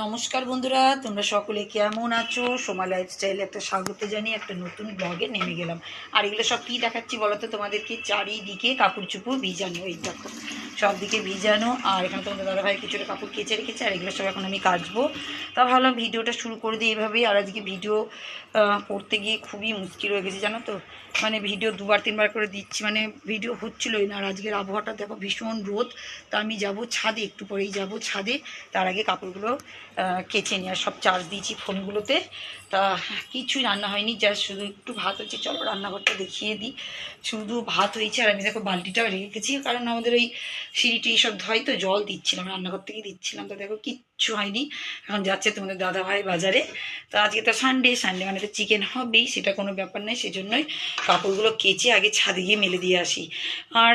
নমস্কার বন্ধুরা, তোমরা সকলে কেমন আছো? সোমা লাইফস্টাইল একটা স্বাগত জানিয়ে একটা নতুন ব্লগে নেমে গেলাম। আর এগুলো সব কী দেখাচ্ছি বলো তো তোমাদেরকে চারিদিকে কাপড় চুপড় ভিজানো, এই দেখো। সব দিকে ভিজানো, আর এখানে তোমাদের দাদাভাই কিছুটা কাপড় কেচে রেখেছে, আর এগুলো সব এখন আমি কাচবো। তা ভাবলাম ভিডিওটা শুরু করে দিই এইভাবেই আর আজকে ভিডিও করতে গিয়ে খুবই মুশকিল হয়ে গেছে, জানো তো? মানে ভিডিও দুবার, তিনবার করে দিচ্ছি মানে ভিডিও হচ্ছিলোই না। আর আজকের আবহাওয়াটা দেখো ভীষণ রোদ। তা আমি যাব ছাদে, একটু পরেই যাব ছাদে। তার আগে কাপড়গুলো কেচে নেওয়া সব চার্জ দিয়েছি ফোনগুলোতে তা কিছুই রান্না হয়নি যা শুধু একটু ভাত হয়েছে চলো রান্নাঘরটা দেখিয়ে দিই। শুধু ভাত হয়েছে আর আমি দেখো বালতিটাও রেখেছি কারণ আমাদের ওই সিঁড়িটি সব ধয় তো, জল দিচ্ছিলাম, রান্নাঘর থেকে দিচ্ছিলাম। তো দেখো কিচ্ছু হয়নি, এখন যাচ্ছে তোমাদের দাদা ভাই বাজারে। তো আজকে তো সানডে সানডে মানে তো চিকেন হবেই, সেটা কোনো ব্যাপার নেই সেজন্যই কাপড়গুলো কেচে আগে ছাদে গিয়ে মেলে দিয়ে আসি। আর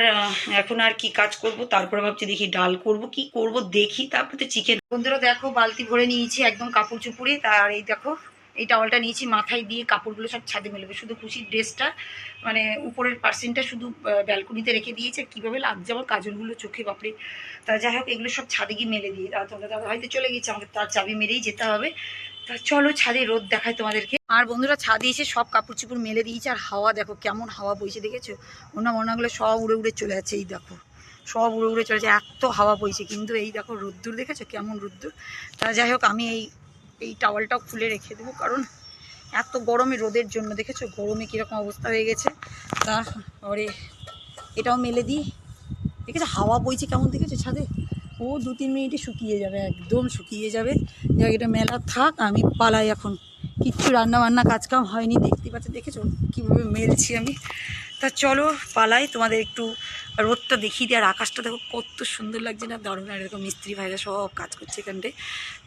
এখন আর কি কাজ করব, তারপরে ভাবছি দেখি ডাল করব, কি করব দেখি, তারপরে তো চিকেন বন্ধুরা দেখো, বালতি ভরে নিয়েছি একদম কাপড় চুপুরে তার এই দেখো এই টাওয়ালটা নিয়েছি, মাথায় দিয়ে কাপড়গুলো সব ছাদে মেলবে। শুধু খুশির ড্রেসটা মানে উপরের পার্সেন্টটা শুধু ব্যালকনিতে রেখে দিয়েছে কীভাবে লাগছে আমার কাজলগুলো চোখে বাপরে। তা যাই হোক, এগুলো সব ছাদে গিয়ে মেলে দিয়ে আর তোমাদের দাদা হয়তো চলে গেছে, আমাকে তার চাবি মেরেই যেতে হবে। তা চলো ছাদে রোদ দেখায় তোমাদেরকে। আর বন্ধুরা, ছাদে এসে সব কাপড় চুপড় মেলে দিয়েছে, আর হাওয়া দেখো কেমন হাওয়া বইছে, দেখেছ? ওনা মোনাগুলো সব উড়ে উড়ে চলে যাচ্ছে, এই দেখো। সব উড়ে উড়ে চলে যাচ্ছে, এত হাওয়া বইছে, কিন্তু এই দেখো রোদ্দুর, দেখেছ? কেমন রোদ্দুর। তা যাই হোক, আমি এই এই টাওয়ালটাও খুলে রেখে দেবো, কারণ এত গরমে রোদের জন্য, দেখেছ? গরমে কীরকম অবস্থা হয়ে গেছে। তা তারপরে এটাও মেলে দিই। দেখেছ? হাওয়া বইছে কেমন, দেখেছ? ছাদে? ও দু তিন মিনিটে শুকিয়ে যাবে, একদম শুকিয়ে যাবে। যাক, এটা মেলা থাক, আমি পালাই এখন। কিচ্ছু রান্না বান্না কাজকাম হয়নি, দেখতে পাচ্ছ, দেখেছ? কীভাবে মেলছি আমি। তা চলো, পালাই। তোমাদের একটু রোদটা দেখিয়ে দিই। আর আকাশটা দেখো, কত সুন্দর লাগছে না? দারুণ। আর এরকম মিস্ত্রি ভাইরা সব কাজ করছে এখানটায়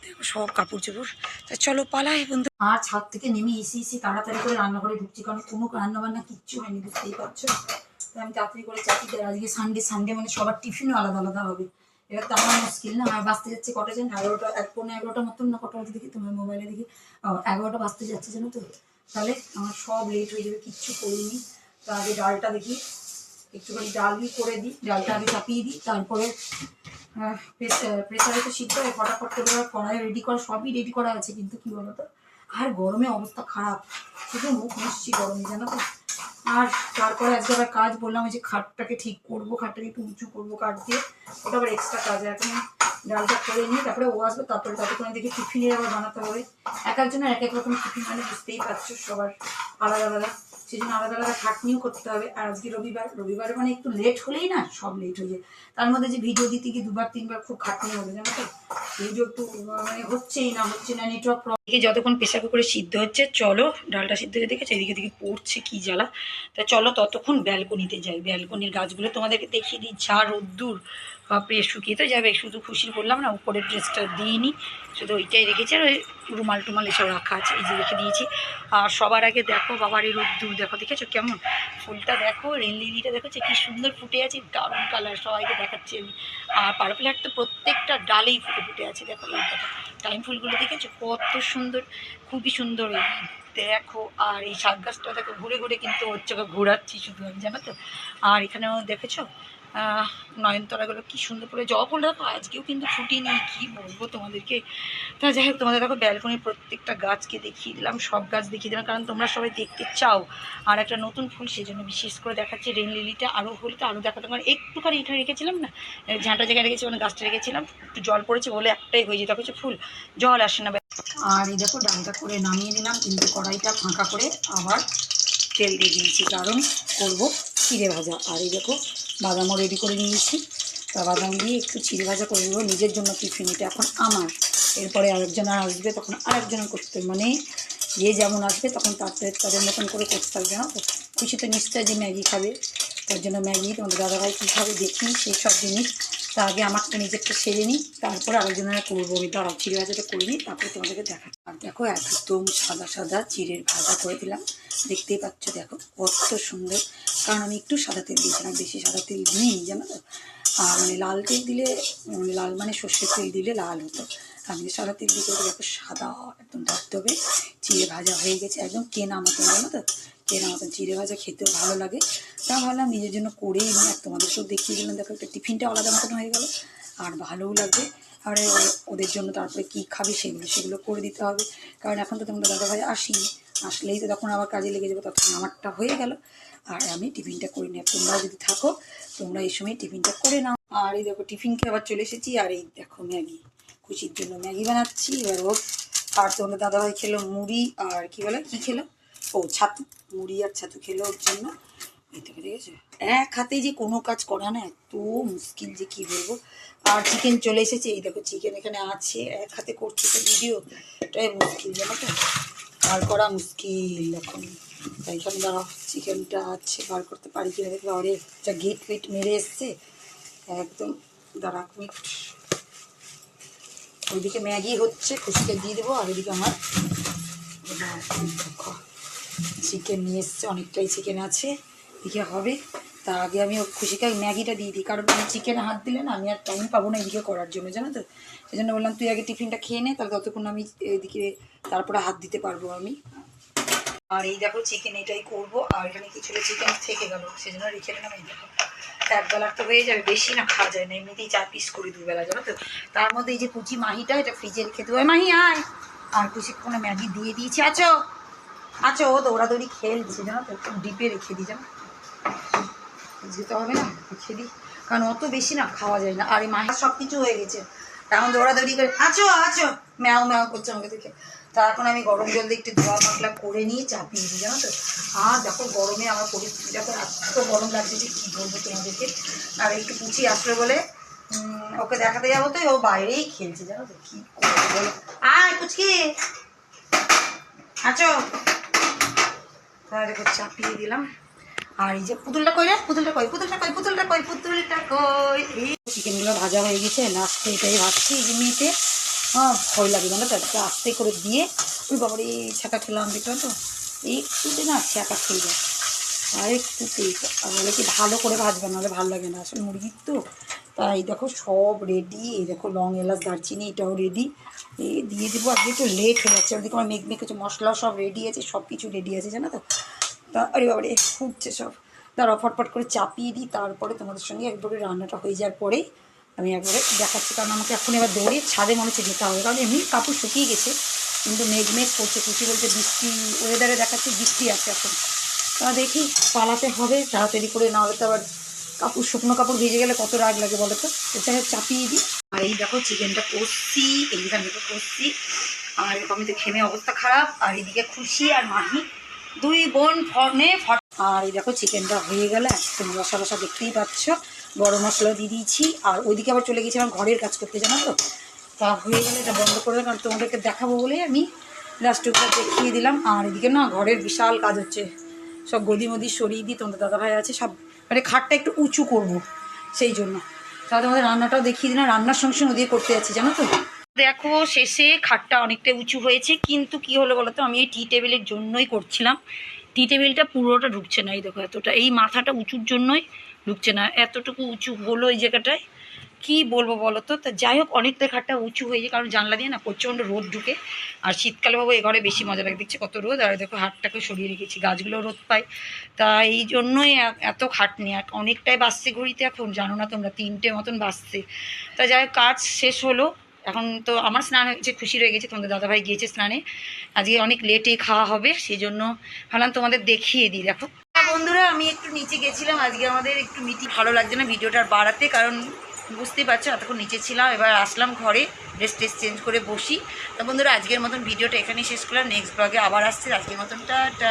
দেখো, সব কাপড় চোপড়। তা চলো, পালাই, বন্ধু। আর ছাদ থেকে নেমে এসে এসে তাড়াতাড়ি করে রান্নাঘরে ঢুকছি। কারণ কোনো রান্না বান্না কিচ্ছু হয়নি, বুঝতেই পারছ? আমি তাড়াতাড়ি করে যে আজকে সানডে সানডে মানে সবার টিফিনও আলাদা আলাদা হবে। এবার তো আমার মুশকিল না। আর বাঁচতে যাচ্ছে কটা যেন এগারোটা, এক পনেরো এগারোটা মতন না? কটা দেখি তোমার মোবাইলে দেখি। এগারোটা বাঁচতে যাচ্ছে, জানো তো? তাহলে আমার সব লেট হয়ে যাবে, কিচ্ছু করিনি। তো আগে ডালটা দেখি। একটুখানি ডাল ডালই করে দিই, ডালটা আগে চাপিয়ে দিই, তারপরে প্রেসারে তো সিদ্ধ হয়, ফটাফট করে কড়াই রেডি করা, সবই রেডি করা আছে, কিন্তু কি তো আর গরমে অবস্থা খারাপ, শুধু মুখ মুছছি গরমে, জানো তো? আর তারপরে আজকে আবার কাজ বললাম যে খাটটাকে ঠিক করব, খাটটাকে একটু উঁচু করব কাঠ দিয়ে, ওটা আবার এক্সট্রা কাজ, এখন ডালটা করে নিই তারপরে ও আসবে, তারপরে ততক্ষণে দেখি টিফিনের আবার বানাতে হবে। এক একজনের এক এক রকম টিফিন মানে বুঝতেই পারছ সবার আলাদা আলাদা। সেই জন্য আলাদা আলাদা খাটনিও করতে হবে। আর আজকে রবিবার, রবিবারে মানে একটু লেট হলেই না সব লেট হয়ে যায়। তার মধ্যে যে ভিডিও দিতে গিয়ে দুবার, তিনবার খুব খাটনি হবে, জানো তো? ভিডিও একটু মানে হচ্ছেই না, হচ্ছে না নেটওয়ার্ক এদিকে যতক্ষণ প্রেশার কুকারে সিদ্ধ হচ্ছে, চলো, ডালটা সিদ্ধ হয়ে দেখেছ? এদিকে দিকে পড়ছে কি জ্বালা। তা চলো ততক্ষণ ব্যালকনিতে যাই। ব্যালকনির গাছগুলো তোমাদেরকে দেখিয়ে দিই যা রোদ্দুর। বাপরে শুকিয়ে তো যাবে, শুধু খুশির বললাম না, উপরের ড্রেসটা দিইনি, শুধু ওইটাই রেখেছি, আর ওই রুমাল টুমাল এসব রাখা আছে, এই যে রেখে দিয়েছি। আর সবার আগে দেখো, বাবার এই রোদ্দুর, দেখো, দেখেছ কেমন? ফুলটা দেখো রেনলিলিটা দেখো কি সুন্দর ফুটে আছে, দারুণ কালার সবাইকে দেখাচ্ছি আমি। আর পার্পল হাট তো প্রত্যেকটা ডালেই ফুটে ফুটে আছে, দেখো এই টাইম ফুলগুলো দেখেছ? কত সুন্দর, খুবই সুন্দর দেখো। আর এই শাক গাছটা দেখো, ঘুরে ঘুরে কিন্তু ওর হচ্ছে ঘোরাচ্ছি শুধু আমি, জানো তো? আর এখানেও দেখেছ? নয়নতারাগুলো কি সুন্দর করে জবা ফুল। দেখো, আজকেও কিন্তু ফুটিনি কি বলব তোমাদেরকে? তা যাই হোক, তোমাদের দেখো ব্যালকনির প্রত্যেকটা গাছকে দেখিয়ে দিলাম, সব গাছ দেখিয়ে দিলাম, কারণ তোমরা সবাই দেখতে চাও। আর একটা নতুন ফুল, সেই জন্য বিশেষ করে দেখাচ্ছে রেন লিলিটা আরও হলে তো আরও দেখাতে কারণ একটুখানি এখানে রেখেছিলাম না? ঝাঁটা জায়গায় রেখেছি মানে গাছটা রেখেছিলাম, একটু জল পড়েছে বলে একটাই হয়ে যেত কিছু ফুল, জল আসে না। আর এই দেখো, ডালটা করে নামিয়ে নিলাম কিন্তু কড়াইটা ফাঁকা করে আবার তেল দিয়ে দিয়েছি, কারণ করব চিড়ে ভাজা। আর এই দেখো বাদামও রেডি করে নিয়েছি। তা বাদাম দিয়ে একটু চিড়ে ভাজা করে দেবো নিজের জন্য টিফিন এটা এখন আমার। এরপরে আরেকজন আর আসবে, তখন আরেকজনের করতে। মানে যে যেমন আসবে, তখন তাদের তাদের মতন করে করতে থাকবে না তো খুশি তো নিশ্চয় যে ম্যাগি খাবে, তার জন্য ম্যাগি, তোমাদের দাদাভাই কী খাবে দেখি, সেই সব জিনিস। তা আগে আমারটা নিজেরটা সেরে নিই, তারপরে আরেকজনের করব। আমি দাঁড়াও, চিড়ে ভাজাটা করে নিই, তারপরে তোমাদেরকে দেখা আর দেখো, একদম সাদা সাদা চিড়ের ভাজা করে দিলাম। দেখতেই পাচ্ছ, দেখো, কত সুন্দর। কারণ আমি একটু সাদা তেল দিয়েছিলাম, বেশি সাদা তেল দিই জানো তো? আর মানে লাল তেল দিলে মানে লাল মানে সর্ষের তেল দিলে লাল হতো। আমি সাদা তেল দিয়ে করে দেখো সাদা, একদম ধবধবে, চিড়ে ভাজা হয়ে গেছে, একদম কেনা মতন, জানো তো? কেনা মতন, চিড়ে ভাজা খেতেও ভালো লাগে। তা ভাবলাম নিজের জন্য করেই নিই, আর তোমাদেরকেও দেখিয়ে দিলাম, দেখো একটা টিফিনটা আলাদা মতন হয়ে গেল, আর ভালোও লাগবে। আর ও- ওদের জন্য তারপরে কী খাবে সেগুলো সেগুলো করে দিতে হবে। কারণ এখন তো তোমাদের দাদাভাই আসিনি, আসলেই তো তখন আবার কাজে লেগে যাব তখন আমারটা হয়ে গেল। আর আমি টিফিনটা করে নিই তোমরাও যদি থাকো, তোমরা এই সময় টিফিনটা করে নাও। আর এই দেখো টিফিন খেয়ে আবার চলে এসেছি, আর এই দেখো ম্যাগি খুশির জন্য ম্যাগি বানাচ্ছি। এবার ও, আর তোমাদের দাদাভাই খেলো মুড়ি, আর কি বলে, কি খেলো? ও, ছাতু, মুড়ি আর ছাতু খেলো ওর জন্য। দেখো দেখেছ এক হাতে যে কোনো কাজ করা না, এত মুশকিল যে কি বলব? আর চিকেন চলে এসেছে, এই দেখো চিকেন এখানে আছে, এক হাতে করছি তো ভিডিও এটাই মুশকিল জানো তো বার করা মুশকিল এখন। তাই এখানে দাঁড়াও চিকেনটা আছে বার করতে পারি কিনা দেখবে অরে যা গেট ফেট মেরে এসছে। একদম, দাঁড়া মিনিট ওইদিকে ম্যাগি হচ্ছে, খুশিকে দিয়ে দেবো, আর ওইদিকে আমার চিকেন নিয়ে এসছে, অনেকটাই চিকেন আছে। এদিকে হবে। তার আগে আমি খুশিকে ম্যাগিটা দিয়ে দিই। কারণ আমি চিকেনে হাত দিলে না আমি আর টাইম পাবো না এদিকে করার জন্য, জানো তো? সেই জন্য বললাম, তুই আগে টিফিনটা খেয়ে নে, তাহলে ততক্ষণ আমি এদিকে তারপরে হাত দিতে পারব আমি। আর এই দেখো চিকেন এটাই করব। আর এখানে কিছুটা চিকেন থেকে গেল। সেই জন্য রেখে দিলাম এই দেখো। এক বেলার তো হয়ে যাবে, বেশি না খাওয়া যায় না। এমনিতেই চার পিস করি দুবেলা, জানো তো? তার মধ্যে এই যে কুচি মাহিটা, এটা ফ্রিজে রেখে দেবো। মাহি, আয়! আর কুচি কোনো ম্যাগি দিয়ে দিয়েছি। আছো? আচ্ছা ও দৌড়াদৌড়ি খেলছে, জানো তো? ডিপে রেখে দিই, জানো? যেতে হবে না রেখে দিই কারণ অত বেশি না খাওয়া যায় না। আর এই মাহির সব কিছু হয়ে গেছে। এখন দৌড়াদৌড়ি করে, আছো আছো! ম্যাও ম্যাও করছে আমাকে দেখে। তা এখন আমি গরম জল দিয়ে একটু ধোয়া পাতলা করে নিয়ে চাপিয়ে দিই জানো তো? আর দেখো গরমে আমার পরিস্থিতি যখন এত গরম লাগছে যে কী বলব তোমাদেরকে? আর একটু পুচি আসবে বলে ওকে দেখাতে যাব তো, ও বাইরেই খেলছে, জানো তো? কী করব বলো? আয় পুচকি আছো? তাহলে চাপিয়ে দিলাম। আর এই যে পুতুলটা কই রে? পুতুলটা কই? পুতুলটা কই? পুতুলটা কই? পুতুলটা কই? এই চিকেনগুলো ভাজা হয়ে গেছে। লাস্টে এটাই ভাজছি এই মেয়েতে হ্যাঁ ভয় লাগে জানো তো? আস্তে করে দিয়ে ওই বাবার এই ছাকা খেলাম, দেখলাম তো? একটুতে না ছাকা খেয়ে যায়। আর একটুতেই আর বলে কি, ভালো করে ভাজবে, নাহলে ভালো লাগে না। আসলে মুরগির তো। তাই দেখো সব রেডি এই দেখো লং এলাচ, দারচিনি, এটাও রেডি এই দিয়ে দেবো। আজকে একটু লেট হয়ে যাচ্ছে। ওদিকে আমার মেঘ মেঘ হচ্ছে মশলা সব রেডি আছে সব কিছু রেডি আছে, জানো তো? তা, আরে বাবারে ফুটছে সব। তারা ফটফট করে চাপিয়ে দিই, তারপরে তোমাদের সঙ্গে একবারে রান্নাটা হয়ে যাওয়ার পরেই আমি একবারে দেখাচ্ছি। কারণ আমাকে এখন এবার দৌড়ে ছাদে মনে হচ্ছে যেতে হবে। কারণ এমনি কাপড় শুকিয়ে গেছে, কিন্তু মেঘ মেঘ করছে খুশি বলছে বৃষ্টি ওয়েদারে দেখাচ্ছে বৃষ্টি আছে এখন। তা দেখি, পালাতে হবে, তাড়াতাড়ি করে, না হলে তো আবার কাপড়, শুকনো কাপড় ভিজে গেলে কত রাগ লাগে বলো তো? এটা চাপিয়ে দিই। আর এই দেখো, চিকেনটা কষছি এইখান থেকে কষছি আর এরকম তো খেমে অবস্থা খারাপ, আর এদিকে খুশি আর মাহি দুই বোন ফর্মে আর এই দেখো চিকেনটা হয়ে গেলে, একদম রসা রসা দেখতেই পাচ্ছ। গরম মশলা দিয়ে দিয়েছি। আর ওইদিকে আবার চলে গেছিলাম ঘরের কাজ করতে, জানো তো? তা হয়ে গেলে এটা বন্ধ করে কারণ তোমাদেরকে দেখাবো বলে আমি লাস্ট দেখিয়ে দিলাম। আর এদিকে না ঘরের বিশাল কাজ হচ্ছে। সব গদি মদি সরিয়ে দিই তোমাদের দাদাভাই আছে, সব মানে খাটটা একটু উঁচু করব, সেই জন্য। তাহলে তোমাদের রান্নাটাও দেখিয়ে দিলাম। রান্নার সঙ্গে সঙ্গে ওদিকে করতে যাচ্ছি, জানো তো? দেখো, শেষে খাটটা অনেকটা উঁচু হয়েছে, কিন্তু কি হলো বলো তো, আমি এই টি টেবিলের জন্যই করছিলাম। টি টেবিলটা পুরোটা ঢুকছে না, এই দেখো এতটা, এই মাথাটা উঁচুর জন্যই ঢুকছে না, এতটুকু উঁচু হলো এই জায়গাটায়। কি বলব বলো তো, তা যাই হোক, অনেকটা খাটটা উঁচু হয়ে যায় কারণ জানলা দিয়ে না প্রচণ্ড রোদ ঢুকে। আর শীতকালে বাবু এ ঘরে বেশি মজা লাগে, দেখছি কত রোদ, আর দেখো হাটটাকে সরিয়ে রেখেছি, গাছগুলো রোদ পায়। তা এই জন্যই এত খাটনি আর অনেকটাই বাসছে ঘড়িতে এখন, জানো না তোমরা, তিনটে মতন বাসছে। তা যাই হোক, কাজ শেষ হলো এখন তো আমার স্নান হয়েছে খুশি রয়ে গেছে, তোমাদের দাদাভাই গিয়েছে স্নানে। আজকে অনেক লেটে খাওয়া হবে সেই জন্য ভাবলাম তোমাদের দেখিয়ে দিই, দেখো। হ্যাঁ বন্ধুরা, আমি একটু নিচে গেছিলাম, আজকে আমাদের একটু মিটি ভালো লাগছে না ভিডিওটা বাড়াতে, কারণ বুঝতেই পারছ এতক্ষণ নিচে ছিলাম, এবার আসলাম ঘরে ড্রেস টেস চেঞ্জ করে বসি। তো বন্ধুরা, আজকের মতন ভিডিওটা এখানেই শেষ করলাম নেক্সট ব্লগে আবার আসছে, আজকের মতন টা